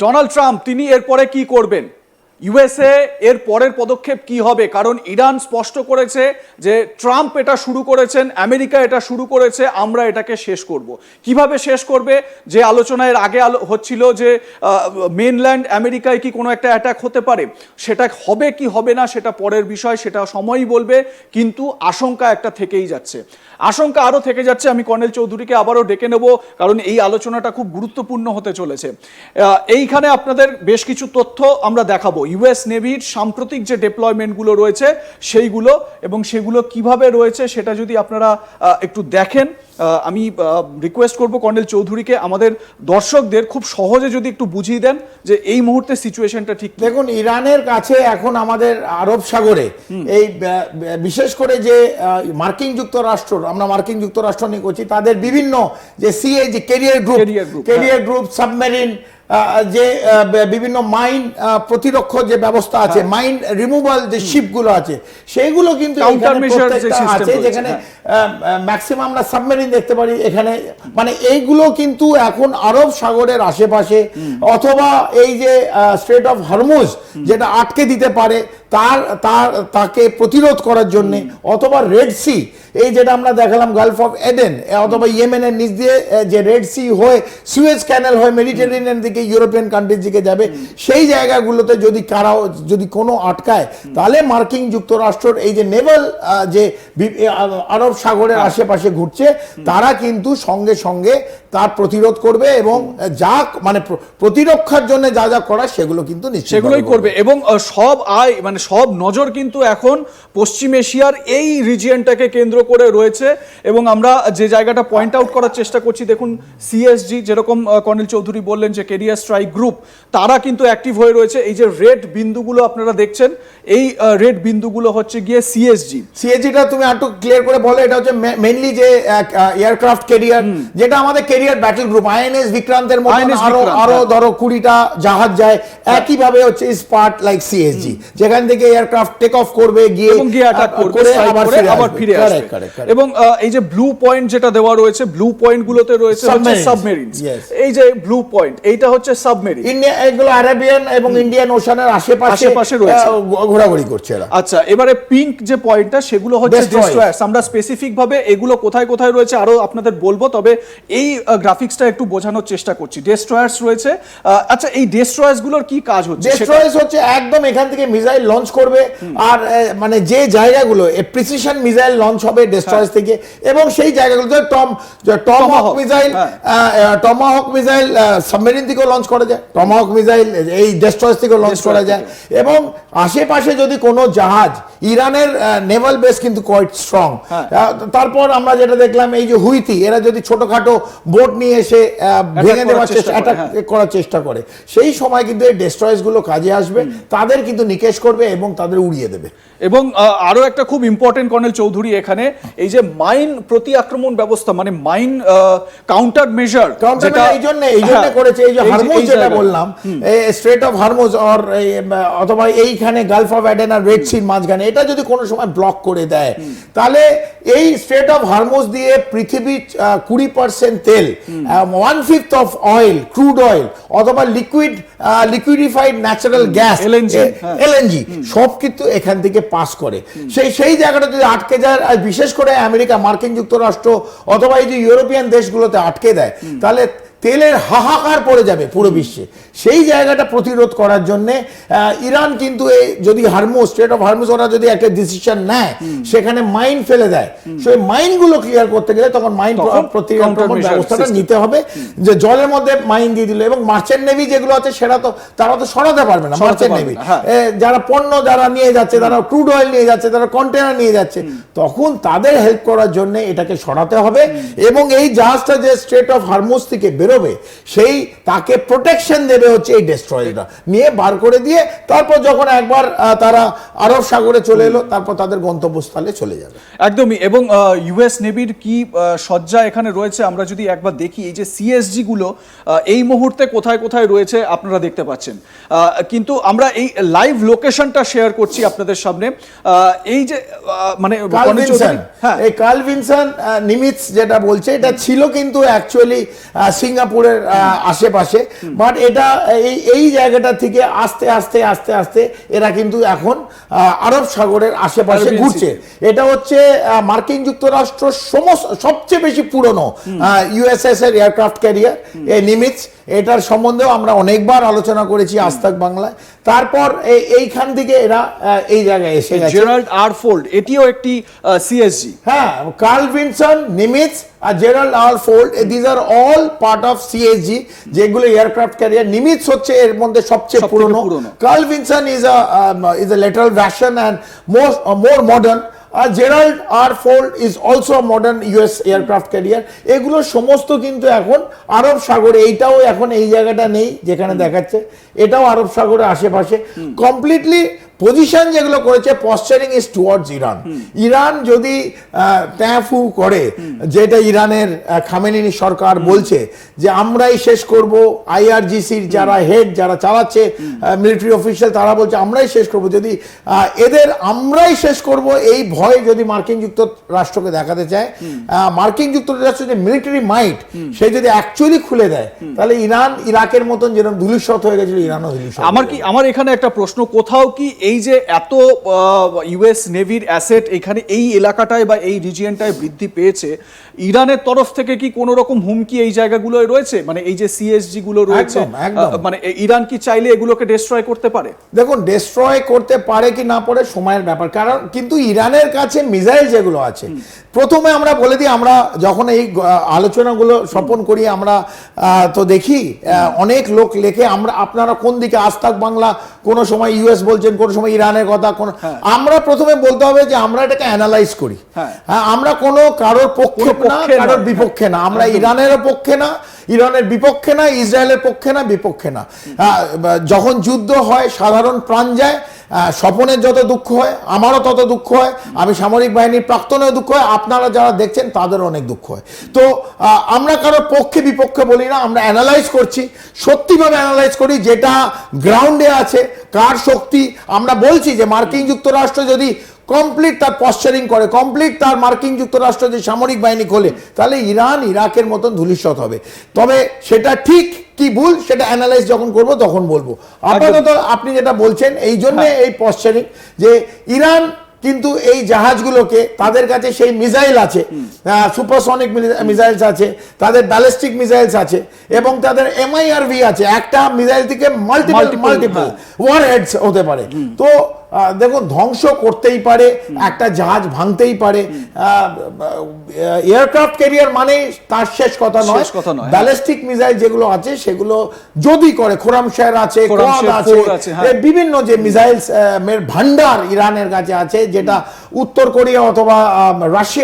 Donald Trump তিনি এরপরে কি করবেন? ইউএসএ এর পরের পদক্ষেপ কি হবে? কারণ ইরান স্পষ্ট করেছে যে ট্রাম্প এটা শুরু করেছেন, আমেরিকা এটা শুরু করেছে, আমরা এটাকে শেষ করব। কীভাবে শেষ করবে? যে আলোচনা এর আগে হচ্ছিল যে মেনল্যান্ড আমেরিকায় কি কোনো একটা অ্যাটাক হতে পারে? সেটা হবে কি হবে না সেটা পরের বিষয়, সেটা সময়ই বলবে, কিন্তু আশঙ্কা একটা থেকেই যাচ্ছে। আশঙ্কা আরও থেকে যাচ্ছে, আমি কর্নেল চৌধুরীকে আবারও ডেকে নেব, কারণ এই আলোচনাটা খুব গুরুত্বপূর্ণ হতে চলেছে। এইখানে আপনাদের বেশ কিছু তথ্য আমরা দেখাবো। ইউএস নেভির সাম্প্রতিক যে ডেপ্লয়মেন্টগুলো রয়েছে সেইগুলো এবং সেগুলো কীভাবে রয়েছে সেটা যদি আপনারা একটু দেখেন আমি রিকোয়েস্ট করব কর্নেল চৌধুরীকে আমাদের দর্শকদের খুব সহজে যদি একটু বুঝিয়ে দেন যে এই মুহূর্তে সিচুয়েশনটা ঠিক দেখুন ইরানের কাছে এখন আমাদের আরব সাগরে এই বিশেষ করে যে মার্কিন যুক্তরাষ্ট্র আমরা মার্কিন যুক্তরাষ্ট্র নিয়ে করছি তাদের বিভিন্ন যে সিএ যে carrier group carrier group submarine যে বিভিন্ন মাইন প্রতিরক্ষ যে ব্যবস্থা আছে মাইন্ড মাইন রিমুভাল যে শিপগুলো আছে সেইগুলো কিন্তু আছে যেখানে হ্যাঁ। ম্যাক্সিমাম আমরা সাবমেরিন দেখতে পারি এখানে মানে এইগুলো কিন্তু এখন আরব সাগরের আশেপাশে অথবা এই যে স্ট্রেট অফ হরমুজ যেটা আটকে দিতে পারে তার তার তাকে প্রতিরোধ করার জন্য অথবা রেড সি এই যেটা আমরা দেখালাম গালফ অফ এডেন অথবা ইয়েমেনের নিচ দিয়ে যে রেড সি হয়ে সুয়েজ ক্যানেল হয়ে মেডিটেরিয়ান দিকে ইউরোপিয়ান কান্ট্রির দিকে যাবে সেই জায়গাগুলোতে যদি কারাও যদি কোনো আটকায় তাহলে মার্কিন যুক্তরাষ্ট্রের এই যে নেভাল যে আরব সাগরের আশেপাশে ঘুরছে তারা কিন্তু সঙ্গে সঙ্গে তার প্রতিরোধ করবে এবং যা মানে প্রতিরক্ষার জন্য যা যা করা সেগুলো কিন্তু সেগুলোই করবে। এবং সব আয় মানে সব নজর কিন্তু এখন পশ্চিম এশিয়ার এই রিজিয়নটাকে কেন্দ্র করে রয়েছে। এবং আমরা যে জায়গাটা পয়েন্ট আউট করার চেষ্টা করছি দেখুন সিএসজি যেরকম কর্নেল চৌধুরী বললেন যে কেরিয়ার স্ট্রাইক গ্রুপ তারা কিন্তু অ্যাক্টিভ হয়ে রয়েছে। এই যে রেড বিন্দুগুলো আপনারা দেখছেন এই রেড বিন্দুগুলো হচ্ছে গিয়ে সিএসজি সিএসজিটা তুমি একটু ক্লিয়ার করে বলো এটা হচ্ছে মেনলি যে এয়ারক্রাফট কেরিয়ার যেটা আমাদের ক্যারিয়ার ব্যাটল গ্রুপ আইএনএস বিক্রান্তের মতো আরও আরও হ্যাঁ। ধরো কুড়িটা জাহাজ যায়। একই ভাবে হচ্ছে স্পার্ট লাইক সিএসজি যেখান থেকে এয়ারক্রাফট টেক অফ করবে গিয়ে এবং গিয়ে অ্যাটাক করবে করে আবার ফিরে আসবে. এবং এই যে ব্লু পয়েন্ট যেটা দেওয়া রয়েছে ব্লু পয়েন্ট গুলোতে রয়েছে হচ্ছে সাবমেরিন এই যে ব্লু পয়েন্ট এইটা হচ্ছে সাবমেরিন ইন্ডিয়া এগুলো আরাবিয়ান এবং ইন্ডিয়ান ওশানের আশেপাশে আশেপাশে রয়েছে। ঘোরাঘুরি করছে এরা। আচ্ছা এবারে পিঙ্ক যে পয়েন্টটা সেগুলো হচ্ছে। ডেস্ট্রয়ার্স আমরা স্পেসিফিক ভাবে এগুলো কোথায় কোথায় রয়েছে আরও আপনাদের বলব তবে এই গ্রাফিক্সটা একটু বোঝানোর চেষ্টা করছি। ডেস্ট্রয়ার্স রয়েছে। আচ্ছা এই ডেস্ট্রয়ার্সগুলোর কি কাজ হচ্ছে? ডেস্ট্রয়ার্স হচ্ছে একদম এখান থেকে মিসাইল লঞ্চ করবে। আর মানে যে জায়গাগুলো প্রিসিশন মিসাইল লঞ্চ হবে ডেস্ট্রয়ার্স থেকে। এবং সেই জায়গাগুলো Tom Tomahawk missile. Tomahawk missile submarine থেকেও লঞ্চ করা যায়। টমাহক মিসাইল এই ডেস্ট্রয়ার্স থেকেও লঞ্চ করা যায়। এবং আশেপাশে যদি কোনো জাহাজ ইরানের নেভাল বেস কিন্তু কোয়াইট স্ট্রং হ্যাঁ। তারপর আমরা যেটা দেখলাম এই যে হুইতি এরা যদি ছোটখাটো বোট নিয়ে এসে ভেঙে দেওয়ার চেষ্টা অ্যাটাক হ্যাঁ। করার চেষ্টা করে। সেই সময় কিন্তু এই ডেস্ট্রয়েসগুলো কাজে আসবে তাদের কিন্তু নিকেশ করবে এবং তাদের উড়িয়ে দেবে। এবং আহ, আরও একটা খুব ইম্পর্টেন্ট কর্নেল চৌধুরী এখানে এই যে মাইন প্রতি আক্রমণ ব্যবস্থা মানে মাইন কাউন্টার মেজার কাউন্টার এই জন্য এই জন্য করেছে এই যে হারমুজ যেটা বললাম স্ট্রেট অফ হারমুজ অর অথবা এইখানে গালফ অফ অ্যাডেন আর রেড সির মাঝখানে এটা যদি কোনো সময় ব্লক করে দেয় তাহলে এই স্ট্রেট অফ হারমুজ দিয়ে পৃথিবীর কুড়ি পার্সেন্ট তেল one fifth of oil crude oil অথবা liquid liquidified natural gas. LNG সব কিন্তু এখান থেকে পাস করে। সেই সেই জায়গাটা যদি আটকে যায় আর বিশেষ করে আমেরিকা মার্কিন যুক্তরাষ্ট্র অথবা এই যে ইউরোপিয়ান দেশগুলোতে আটকে দেয় তাহলে তেলের হাহাকার পড়ে যাবে পুরো বিশ্বে। সেই জায়গাটা প্রতিরোধ করার জন্য ইরান কিন্তু এই যদি হারমুজ স্টেট অফ হারমুজ ওরা যদি একটা ডিসিশন নেয় সেখানে মাইন ফেলে দেয়। সেই মাইনগুলো ক্লিয়ার করতে গেলে তখন মাইন প্রতিরক্ষণ ব্যবস্থাটা নিতে হবে যে জলের মধ্যে মাইন দিয়ে দিল এবং মার্চেন্ট নেভি যেগুলো আছে সেটা তো তারা তো সরাতে পারবে না মার্চেন্ট নেভি হ্যাঁ। যারা পণ্য যারা নিয়ে যাচ্ছে তারা ক্রুড অয়েল নিয়ে যাচ্ছে তারা কন্টেনার নিয়ে যাচ্ছে তখন তাদের হেল্প করার জন্য এটাকে সরাতে হবে এবং এই জাহাজটা যে স্টেট অফ হারমুজ থেকে বেরোবে। সেই তাকে প্রোটেকশন দেবে হচ্ছে এই ডেস্ট্রয়ারটা নিয়ে বার করে দিয়ে তারপর যখন একবার তারা আরব সাগরে চলে এলো তারপর তাদের গন্তব্যস্থলে চলে যাবে। একদমই। এবং ইউএস নেভির কি সজ্জা এখানে রয়েছে? আমরা যদি একবার দেখি এই যে সিএসজি গুলো এই মুহূর্তে কোথায় কোথায় রয়েছে আপনারা দেখতে পাচ্ছেন। কিন্তু আমরা এই লাইভ লোকেশনটা শেয়ার করছি আপনাদের সামনে। এই যে মানে কার্ল কর্নেল চৌধুরী- ভিনসন হ্যাঁ। এই কার্ল ভিনসন নিমিটস যেটা বলছে এটা ছিল কিন্তু অ্যাকচুয়ালি সিঙ্গাপুরের আশেপাশে। বাট এটা এই এই জায়গাটা থেকে আস্তে আস্তে আস্তে আস্তে এরা কিন্তু এখন আরব সাগরের আশেপাশে ঘুরছে। এটা হচ্ছে মার্কিন যুক্তরাষ্ট্র সমস্ত সবচেয়ে বেশি পুরনো ইউএসএস এর এয়ারক্রাফট ক্যারিয়ার এই নিমিটস এটার সম্বন্ধেও আমরা অনেকবার আলোচনা করেছি আস্তাক বাংলায়। তারপর এইখান থেকে এরা এই জায়গায় এসে গেছে। জেরাল্ড আরফোল্ড এটিও একটি সিএসজি হ্যাঁ Carl Vinson Nimitz R Gerald R Ford these are all part of CSG যেগুলো এয়ারক্রাফট ক্যারিয়ার নিমিটস হচ্ছে এর মধ্যে সবচেয়ে পুরনো। Carl Vinson is a is a lateral version and more more modern R Gerald R Ford is also modern US aircraft carrier এগুলো সমস্ত কিন্তু এখন আরব সাগরে এইটাও এখন এই জায়গাটা নেই যেখানে দেখাচ্ছে। এটাও আরব সাগরের আশেপাশে। কমপ্লিটলি পজিশন যেগুলো করেছে posturing is towards Iran Iran যদি ট্যাফু করে যেটা ইরানের খামেনিনি সরকার বলছে যে আমরাই শেষ করব আইআরজিসির যারা হেড যারা চালাচ্ছে মিলিটারি অফিসিয়াল তারা বলছে আমরাই শেষ করব। যদি এদের আমরাই শেষ করব এই ভয় যদি মার্কিন যুক্তরাষ্ট্রকে দেখাতে চায় মার্কিন যুক্তরাষ্ট্র যে মিলিটারি মাইট সে যদি অ্যাকচুয়ালি খুলে দেয় তাহলে ইরান ইরাকের মতন যেরকম ধুলিস্বত হয়ে গেছিল ইরানও ধুলিস্বত আমার কি আমার এখানে একটা প্রশ্ন কোথাও কি এই যে এত ইউএস নেভির অ্যাসেট এখানে এই এলাকাটায় বা এই রিজিয়নটায় বৃদ্ধি পেয়েছে ইরানের তরফ থেকে কি কোনো রকম হুমকি এই জায়গাগুলোয় রয়েছে? মানে এই যে সিএসজি গুলো রয়েছে মানে ইরান কি চাইলে এগুলোকে ডিস্ট্রয় করতে পারে? দেখুন ডিস্ট্রয় করতে পারে কি না পারে সময়ের ব্যাপার কারণ কিন্তু ইরানের কাছে মিসাইল যেগুলো আছে প্রথমে আমরা বলে দিই আমরা যখন এই আলোচনাগুলো স্বপন করি আমরা আহ, তো দেখি অনেক লোক লেখে আমরা আপনারা কোন দিকে আস্তাক বাংলা কোন সময় ইউএস বলছেন কোন সময় ইরানের কথা কোন আমরা প্রথমে বলতে হবে যে আমরা এটাকে অ্যানালাইজ করি। হ্যাঁ। হ্যাঁ, আমরা কোনো কারোর পক্ষে না কারোর বিপক্ষে না। আমরা ইরানেরও পক্ষে না ইরানের বিপক্ষে না ইসরায়েলের পক্ষে না বিপক্ষে না। যখন যুদ্ধ হয় সাধারণ প্রাণ যায় স্বপনের যত দুঃখ হয় আমারও তত দুঃখ হয় আমি সামরিক বাহিনীর প্রাক্তনেও দুঃখ হয় আপনারা যারা দেখছেন তাদেরও অনেক দুঃখ হয়। তো আমরা কারোর পক্ষে বিপক্ষে বলি না আমরা অ্যানালাইজ করছি সত্যিভাবে অ্যানালাইজ করি যেটা গ্রাউন্ডে আছে কার শক্তি আমরা বলছি যে মার্কিন যুক্তরাষ্ট্র যদি কমপ্লিট তার পশ্চারিং করে কমপ্লিট তার মার্কিন যুক্তরাষ্ট্র যদি সামরিক বাহিনী খোলে তাহলে ইরান ইরাকের মতন ধূলিসাৎ হবে। তবে সেটা ঠিক কি ভুল সেটা অ্যানালাইজ যখন করব তখন বলব। আপাতত আপনি যেটা বলছেন এই জন্য এই পশ্চারিং যে ইরান কিন্তু এই জাহাজগুলোকে তাদের কাছে সেই মিসাইল আছে সুপারসনিক মিসাইলস আছে তাদের ব্যালিস্টিক মিসাইলস আছে এবং তাদের এমআইআরভি আছে। একটা মিসাইল থেকে মাল্টিপল মাল্টিপাল। ওয়ার হেডস হতে পারে। তো দেখুন ধ্বংস করতেই পারে একটা জাহাজ ভাঙতেই পারে এয়ারক্রাফট ক্যারিয়ার মানে তার শেষ কথা নয়। ব্যালিস্টিক মিসাইল যেগুলো আছে সেগুলো যদি করে খোরামশের আছে কোয়াদ আছে হ্যাঁ। বিভিন্ন যে মিসাইল ভান্ডার ইরানের কাছে আছে যেটা উত্তর কোরিয়া অথবা রাশিয়া